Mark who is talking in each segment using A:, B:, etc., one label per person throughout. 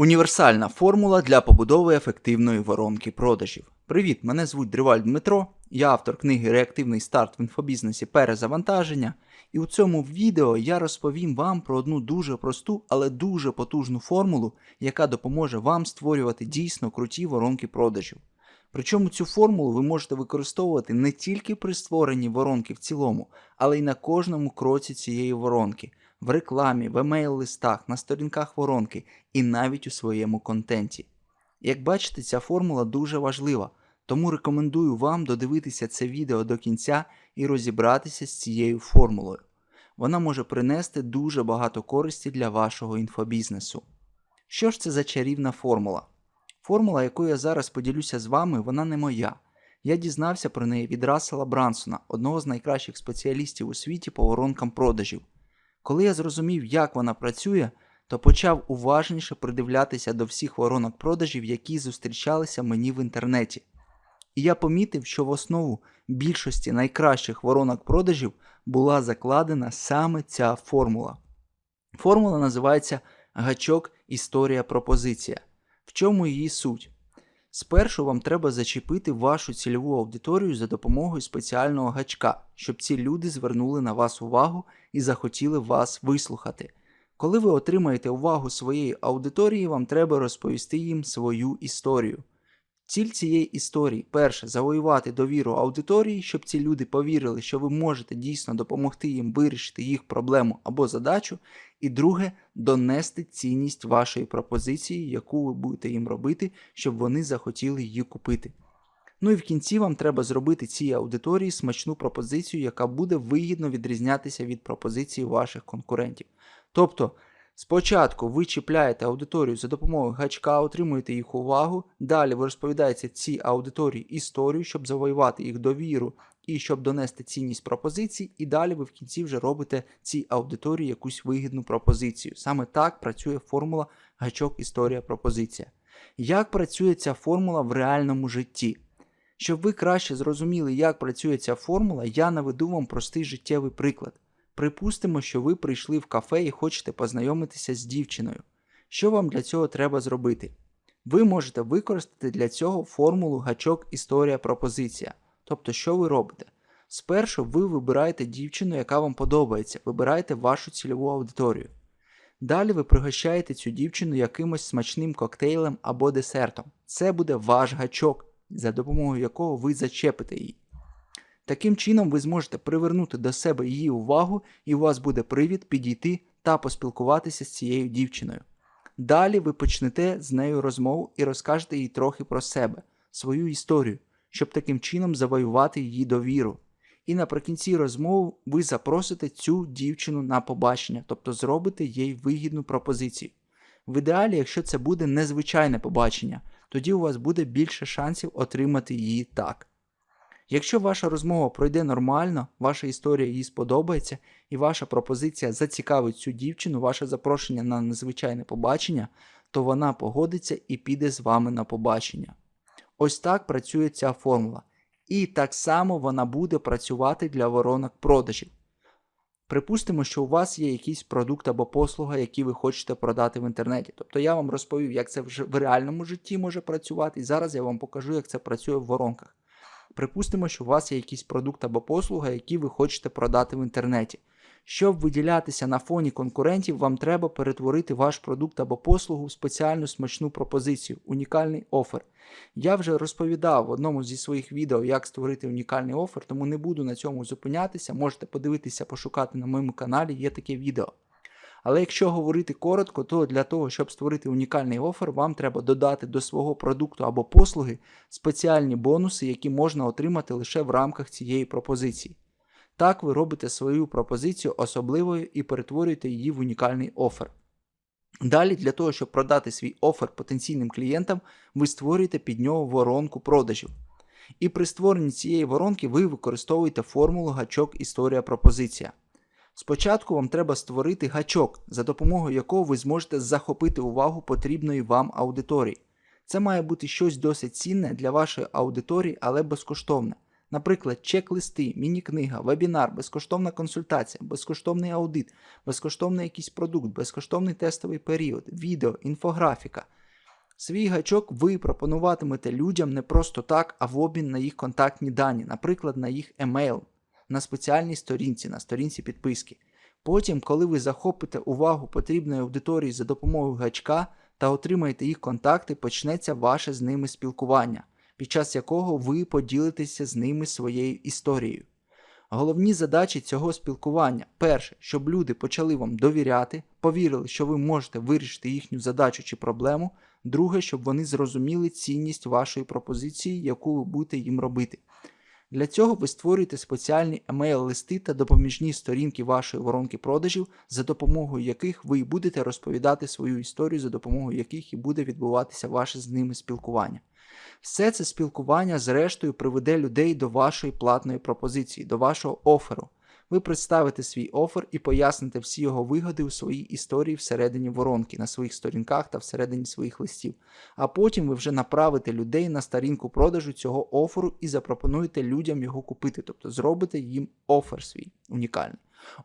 A: Універсальна формула для побудови ефективної воронки продажів. Привіт, мене звуть Дриваль Дмитро, я автор книги Реактивний старт в інфобізнесі перезавантаження. І у цьому відео я розповім вам про одну дуже просту, але дуже потужну формулу, яка допоможе вам створювати дійсно круті воронки продажів. Причому цю формулу ви можете використовувати не тільки при створенні воронки в цілому, але й на кожному кроці цієї воронки, в рекламі, в емейл-листах, на сторінках воронки і навіть у своєму контенті. Як бачите, ця формула дуже важлива, тому рекомендую вам додивитися це відео до кінця і розібратися з цією формулою. Вона може принести дуже багато користі для вашого інфобізнесу. Що ж це за чарівна формула? Формула, якою я зараз поділюся з вами, вона не моя. Я дізнався про неї від Рассела Брансона, одного з найкращих спеціалістів у світі по воронкам продажів. Коли я зрозумів, як вона працює, то почав уважніше придивлятися до всіх воронок продажів, які зустрічалися мені в інтернеті. І я помітив, що в основу більшості найкращих воронок продажів була закладена саме ця формула. Формула називається гачок історія пропозиція. В чому її суть? Спершу вам треба зачепити вашу цільову аудиторію за допомогою спеціального гачка, щоб ці люди звернули на вас увагу і захотіли вас вислухати. Коли ви отримаєте увагу своєї аудиторії, вам треба розповісти їм свою історію. Ціль цієї історії перше завоювати довіру аудиторії, щоб ці люди повірили, що ви можете дійсно допомогти їм вирішити їх проблему або задачу. І друге донести цінність вашої пропозиції, яку ви будете їм робити, щоб вони захотіли її купити. Ну і в кінці вам треба зробити цій аудиторії смачну пропозицію, яка буде вигідно відрізнятися від пропозиції ваших конкурентів. Тобто, спочатку ви чіпляєте аудиторію за допомогою гачка, отримуєте їх увагу, далі ви розповідаєте цій аудиторії історію, щоб завоювати їх довіру і щоб донести цінність пропозицій, і далі ви в кінці вже робите цій аудиторії якусь вигідну пропозицію. Саме так працює формула гачок історія пропозиція. Як працює ця формула в реальному житті? Щоб ви краще зрозуміли, як працює ця формула, я наведу вам простий життєвий приклад. Припустимо, що ви прийшли в кафе і хочете познайомитися з дівчиною. Що вам для цього треба зробити? Ви можете використати для цього формулу гачок історія пропозиція. Тобто, що ви робите? Спершу ви вибираєте дівчину, яка вам подобається, вибираєте вашу цільову аудиторію. Далі ви пригощаєте цю дівчину якимось смачним коктейлем або десертом. Це буде ваш гачок, за допомогою якого ви зачепите її. Таким чином, ви зможете привернути до себе її увагу, і у вас буде привід підійти та поспілкуватися з цією дівчиною. Далі ви почнете з нею розмову і розкажете їй трохи про себе, свою історію, щоб таким чином завоювати її довіру. І наприкінці розмови ви запросите цю дівчину на побачення, тобто зробите їй вигідну пропозицію. В ідеалі, якщо це буде незвичайне побачення, тоді у вас буде більше шансів отримати її так. Якщо ваша розмова пройде нормально, ваша історія їй сподобається, і ваша пропозиція зацікавить цю дівчину, ваше запрошення на незвичайне побачення, то вона погодиться і піде з вами на побачення. Ось так працює ця формула. І так само вона буде працювати для воронок продажів. Припустимо, що у вас є якийсь продукт або послуга, які ви хочете продати в інтернеті. Тобто я вам розповів, як це в реальному житті може працювати, і зараз я вам покажу, як це працює в воронках. Припустимо, що у вас є якийсь продукт або послуга, які ви хочете продати в інтернеті. Щоб виділятися на фоні конкурентів, вам треба перетворити ваш продукт або послугу в спеціальну смачну пропозицію, унікальний офер. Я вже розповідав в одному зі своїх відео, як створити унікальний офер, тому не буду на цьому зупинятися. Можете подивитися, пошукати на моєму каналі, є таке відео. Але якщо говорити коротко, то для того, щоб створити унікальний офер, вам треба додати до свого продукту або послуги спеціальні бонуси, які можна отримати лише в рамках цієї пропозиції. Так ви робите свою пропозицію особливою і перетворюєте її в унікальний офер. Далі, для того, щоб продати свій офер потенційним клієнтам, ви створюєте під нього воронку продажів. І при створенні цієї воронки ви використовуєте формулу гачок історія пропозиція. Спочатку вам треба створити гачок, за допомогою якого ви зможете захопити увагу потрібної вам аудиторії. Це має бути щось досить цінне для вашої аудиторії, але безкоштовне. Наприклад, чек-листи, міні-книга, вебінар, безкоштовна консультація, безкоштовний аудит, безкоштовний якийсь продукт, безкоштовний тестовий період, відео, інфографіка. Свій гачок ви пропонуватимете людям не просто так, а в обмін на їх контактні дані, наприклад, на їх емейл, на спеціальній сторінці, на сторінці підписки. Потім, коли ви захопите увагу потрібної аудиторії за допомогою гачка та отримаєте їх контакти, почнеться ваше з ними спілкування, під час якого ви поділитеся з ними своєю історією. Головні задачі цього спілкування перше, щоб люди почали вам довіряти, повірили, що ви можете вирішити їхню задачу чи проблему. Друге, щоб вони зрозуміли цінність вашої пропозиції, яку ви будете їм робити. Для цього ви створюєте спеціальні емейл-листи та допоміжні сторінки вашої воронки продажів, за допомогою яких ви будете розповідати свою історію, за допомогою яких і буде відбуватися ваше з ними спілкування. Все це спілкування, зрештою, приведе людей до вашої платної пропозиції, до вашого оферу. Ви представите свій офер і поясните всі його вигоди у своїй історії всередині воронки, на своїх сторінках та всередині своїх листів. А потім ви вже направите людей на сторінку продажу цього оферу і запропонуєте людям його купити, тобто зробите їм офер свій унікальний.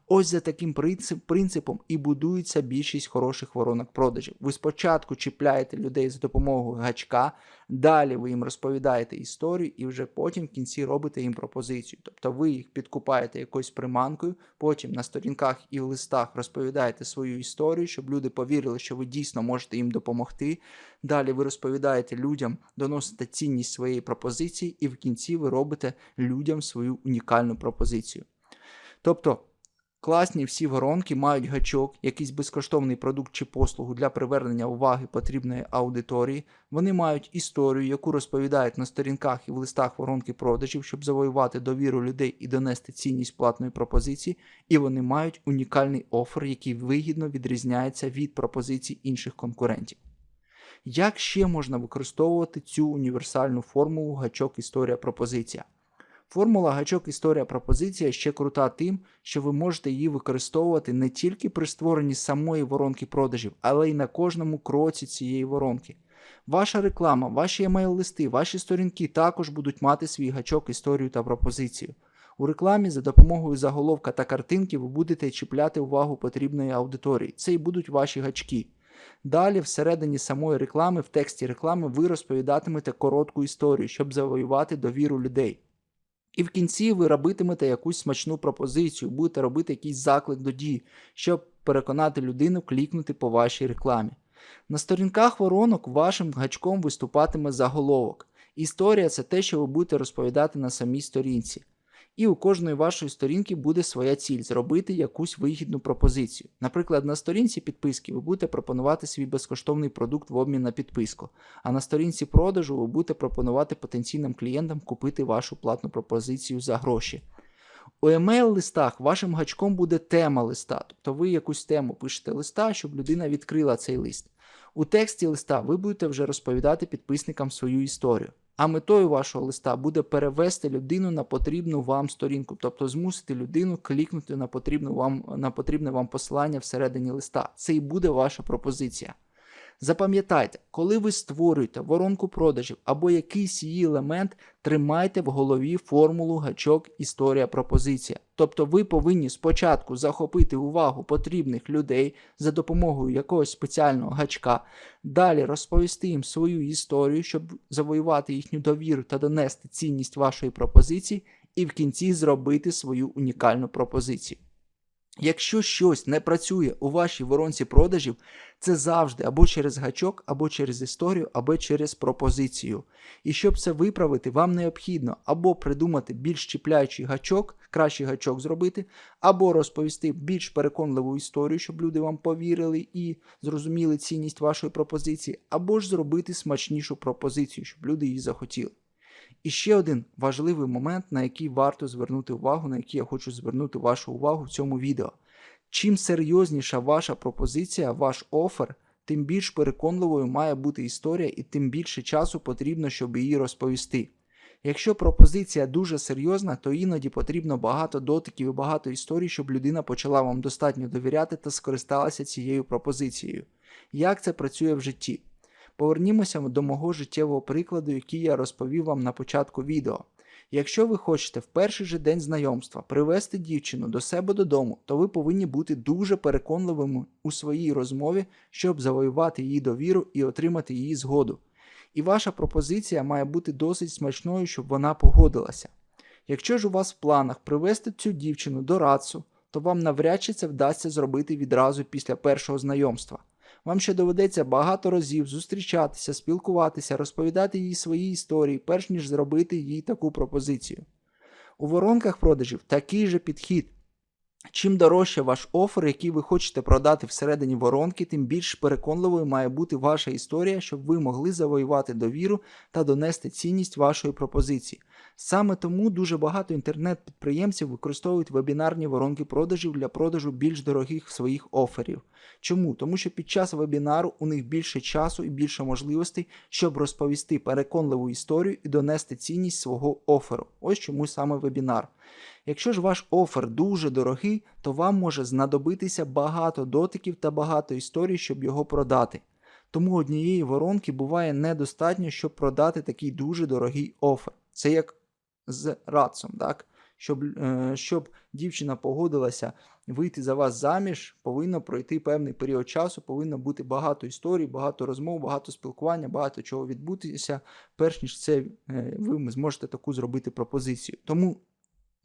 A: Ось за таким принципом і будується більшість хороших воронок продажів. Ви спочатку чіпляєте людей за допомогою гачка, далі ви їм розповідаєте історію, і вже потім в кінці робите їм пропозицію. Тобто ви їх підкупаєте якоюсь приманкою, потім на сторінках і в листах розповідаєте свою історію, щоб люди повірили, що ви дійсно можете їм допомогти. Далі ви розповідаєте людям, доносите цінність своєї пропозиції, і в кінці ви робите людям свою унікальну пропозицію. Тобто. Класні всі воронки мають гачок, якийсь безкоштовний продукт чи послугу для привернення уваги потрібної аудиторії. Вони мають історію, яку розповідають на сторінках і в листах воронки продажів, щоб завоювати довіру людей і донести цінність платної пропозиції. І вони мають унікальний офер, який вигідно відрізняється від пропозицій інших конкурентів. Як ще можна використовувати цю універсальну формулу гачок історія пропозиція? Формула гачок історія пропозиція ще крута тим, що ви можете її використовувати не тільки при створенні самої воронки продажів, але й на кожному кроці цієї воронки. Ваша реклама, ваші емейл-листи, ваші сторінки також будуть мати свій гачок історію та пропозицію. У рекламі за допомогою заголовка та картинки ви будете чіпляти увагу потрібної аудиторії. Це і будуть ваші гачки. Далі, всередині самої реклами, в тексті реклами, ви розповідатимете коротку історію, щоб завоювати довіру людей. І в кінці ви робитимете якусь смачну пропозицію, будете робити якийсь заклик до дії, щоб переконати людину клікнути по вашій рекламі. На сторінках воронок вашим гачком виступатиме заголовок. Історія це те, що ви будете розповідати на самій сторінці. І у кожної вашої сторінки буде своя ціль зробити якусь вигідну пропозицію. Наприклад, на сторінці підписки ви будете пропонувати свій безкоштовний продукт в обмін на підписку, а на сторінці продажу ви будете пропонувати потенційним клієнтам купити вашу платну пропозицію за гроші. У емейл-листах вашим гачком буде тема листа, тобто ви якусь тему пишете листа, щоб людина відкрила цей лист. У тексті листа ви будете вже розповідати підписникам свою історію. А метою вашого листа буде перевести людину на потрібну вам сторінку, тобто змусити людину клікнути на потрібну вам, на потрібне вам посилання всередині листа. Це і буде ваша пропозиція. Запам'ятайте, коли ви створюєте воронку продажів або якийсь її елемент, тримайте в голові формулу гачок історія пропозиція. Тобто ви повинні спочатку захопити увагу потрібних людей за допомогою якогось спеціального гачка, далі розповісти їм свою історію, щоб завоювати їхню довіру та донести цінність вашої пропозиції, і в кінці зробити свою унікальну пропозицію. Якщо щось не працює у вашій воронці продажів, це завжди або через гачок, або через історію, або через пропозицію. І щоб це виправити, вам необхідно або придумати більш чіпляючий гачок, кращий гачок зробити, або розповісти більш переконливу історію, щоб люди вам повірили і зрозуміли цінність вашої пропозиції, або ж зробити смачнішу пропозицію, щоб люди її захотіли. І ще один важливий момент, на який варто звернути увагу, на який я хочу звернути вашу увагу в цьому відео. Чим серйозніша ваша пропозиція, ваш офер, тим більш переконливою має бути історія і тим більше часу потрібно, щоб її розповісти. Якщо пропозиція дуже серйозна, то іноді потрібно багато дотиків і багато історій, щоб людина почала вам достатньо довіряти та скористалася цією пропозицією. Як це працює в житті? Повернімося до мого життєвого прикладу, який я розповів вам на початку відео. Якщо ви хочете в перший же день знайомства привести дівчину до себе додому, то ви повинні бути дуже переконливими у своїй розмові, щоб завоювати її довіру і отримати її згоду. І ваша пропозиція має бути досить смачною, щоб вона погодилася. Якщо ж у вас в планах привести цю дівчину до рацу, то вам навряд чи це вдасться зробити відразу після першого знайомства. Вам ще доведеться багато разів зустрічатися, спілкуватися, розповідати їй свої історії, перш ніж зробити їй таку пропозицію. У воронках продажів такий же підхід. Чим дорожче ваш офер, який ви хочете продати всередині воронки, тим більш переконливою має бути ваша історія, щоб ви могли завоювати довіру та донести цінність вашої пропозиції. Саме тому дуже багато інтернет-підприємців використовують вебінарні воронки продажів для продажу більш дорогих своїх оферів. Чому? Тому що під час вебінару у них більше часу і більше можливостей, щоб розповісти переконливу історію і донести цінність свого оферу. Ось чому саме вебінар. Якщо ж ваш офер дуже дорогий, то вам може знадобитися багато дотиків та багато історій, щоб його продати. Тому однієї воронки буває недостатньо, щоб продати такий дуже дорогий офер. Це як з рацом, так? Щоб, е, щоб дівчина погодилася вийти за вас заміж, повинно пройти певний період часу, повинно бути багато історій, багато розмов, багато спілкування, багато чого відбутися, перш ніж це е, ви зможете таку зробити пропозицію. Тому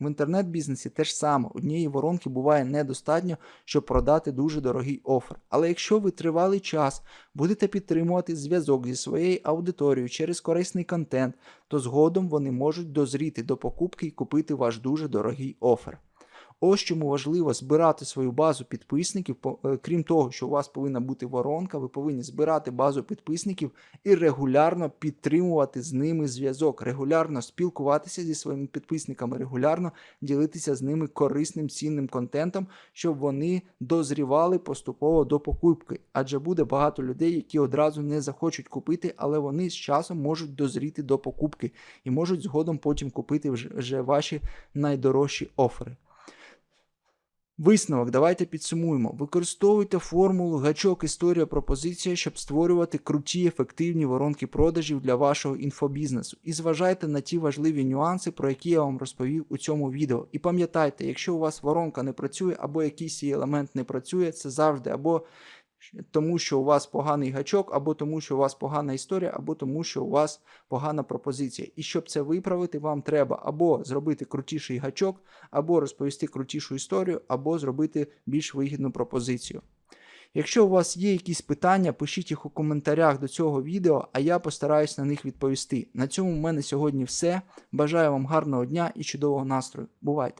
A: в інтернет-бізнесі те ж саме, однієї воронки буває недостатньо, щоб продати дуже дорогий офер. Але якщо ви тривалий час будете підтримувати зв'язок зі своєю аудиторією через корисний контент, то згодом вони можуть дозріти до покупки і купити ваш дуже дорогий офер. Ось чому важливо збирати свою базу підписників. Е, Крім того, що у вас повинна бути воронка, ви повинні збирати базу підписників і регулярно підтримувати з ними зв'язок, регулярно спілкуватися зі своїми підписниками, регулярно ділитися з ними корисним цінним контентом, щоб вони дозрівали поступово до покупки. Адже буде багато людей, які одразу не захочуть купити, але вони з часом можуть дозріти до покупки і можуть згодом потім купити вже, вже ваші найдорожчі офери. Висновок, давайте підсумуємо. Використовуйте формулу гачок історія пропозиція, щоб створювати круті ефективні воронки продажів для вашого інфобізнесу. І зважайте на ті важливі нюанси, про які я вам розповів у цьому відео. І пам'ятайте, якщо у вас воронка не працює, або якийсь її елемент не працює, це завжди або тому, що у вас поганий гачок, або тому, що у вас погана історія, або тому, що у вас погана пропозиція. І щоб це виправити, вам треба або зробити крутіший гачок, або розповісти крутішу історію, або зробити більш вигідну пропозицію. Якщо у вас є якісь питання, пишіть їх у коментарях до цього відео, а я постараюсь на них відповісти. На цьому в мене сьогодні все. Бажаю вам гарного дня і чудового настрою. Бувайте!